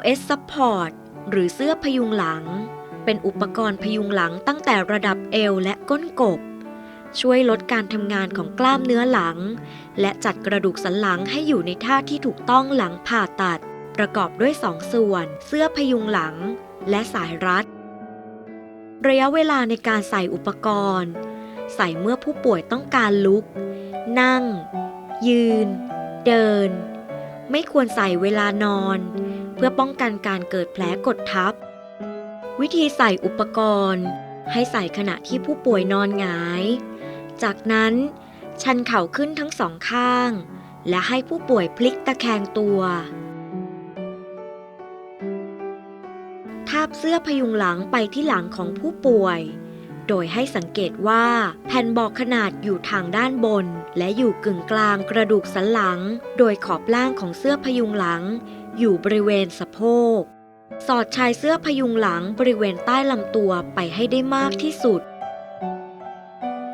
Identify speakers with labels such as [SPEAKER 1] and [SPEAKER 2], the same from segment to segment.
[SPEAKER 1] LS Support หรือเสื้อพยุงหลัง เป็นอุปกรณ์พยุงหลังตั้งแต่ระดับเอวและก้นกบ ช่วยลดการทำงานของกล้ามเนื้อหลัง และจัดกระดูกสันหลังให้อยู่ในท่าที่ถูกต้องหลังผ่าตัด ประกอบด้วยสองส่วน เสื้อพยุงหลัง และสายรัด ระยะเวลาในการใส่อุปกรณ์ ใส่เมื่อผู้ป่วยต้องการลุก นั่ง ยืน เดิน ไม่ควรใส่เวลานอน พื่อป้องกันการเกิดแผลกดทับ วิธีใส่อุปกรณ์ ให้ใส่ขณะที่ผู้ป่วยนอนหงาย จากนั้น ชันเข่าขึ้นทั้งสองข้าง และให้ผู้ป่วยพลิกตะแคงตัว ทาบเสื้อพยุงหลังไปที่หลังของผู้ป่วย โดยให้สังเกตว่าแผ่นบอกขนาดอยู่ทางด้านบน และอยู่กึ่งกลางกระดูกสันหลัง โดยขอบล่างของเสื้อพยุงหลัง อยู่บริเวณสะโพก สอดชายเสื้อพยุงหลังบริเวณใต้ลำตัวไปให้ได้มากที่สุด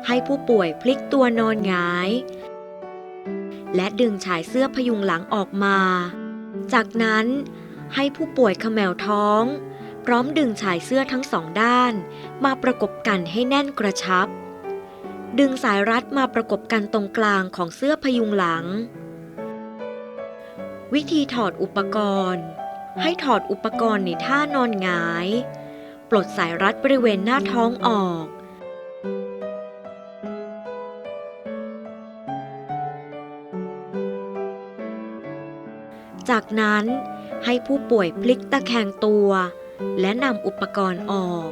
[SPEAKER 1] ให้ผู้ป่วยพลิกตัวนอนหงาย และดึงชายเสื้อพยุงหลังออกมา จากนั้นให้ผู้ป่วยขมวท้อง พร้อมดึงชายเสื้อทั้งสองด้าน มาประกบกันให้แน่นกระชับ ดึงสายรัดมาประกบกันตรงกลางของเสื้อพยุงหลัง วิธีถอดอุปกรณ์ ให้ถอดอุปกรณ์ในท่านอนหงาย ปลดสายรัดบริเวณหน้าท้องออกจากนั้นให้ผู้ป่วยพลิกตะแคงตัว และนำอุปกรณ์ออก